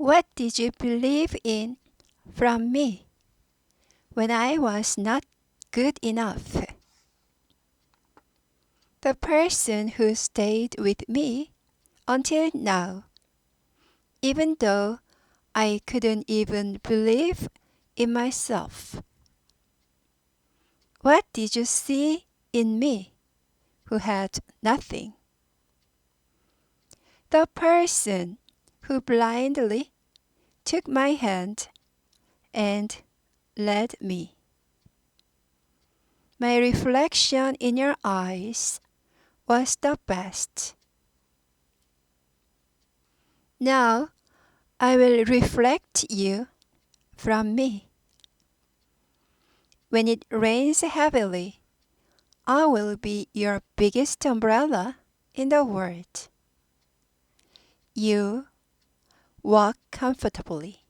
What did you believe in from me when I was not good enough? The person who stayed with me until now, even though I couldn't even believe in myself. What did you see in me who had nothing? The person who blindly took my hand and led me. My reflection in your eyes was the best. Now I will reflect you from me. When it rains heavily, I will be your biggest umbrella in the world. You walk comfortably.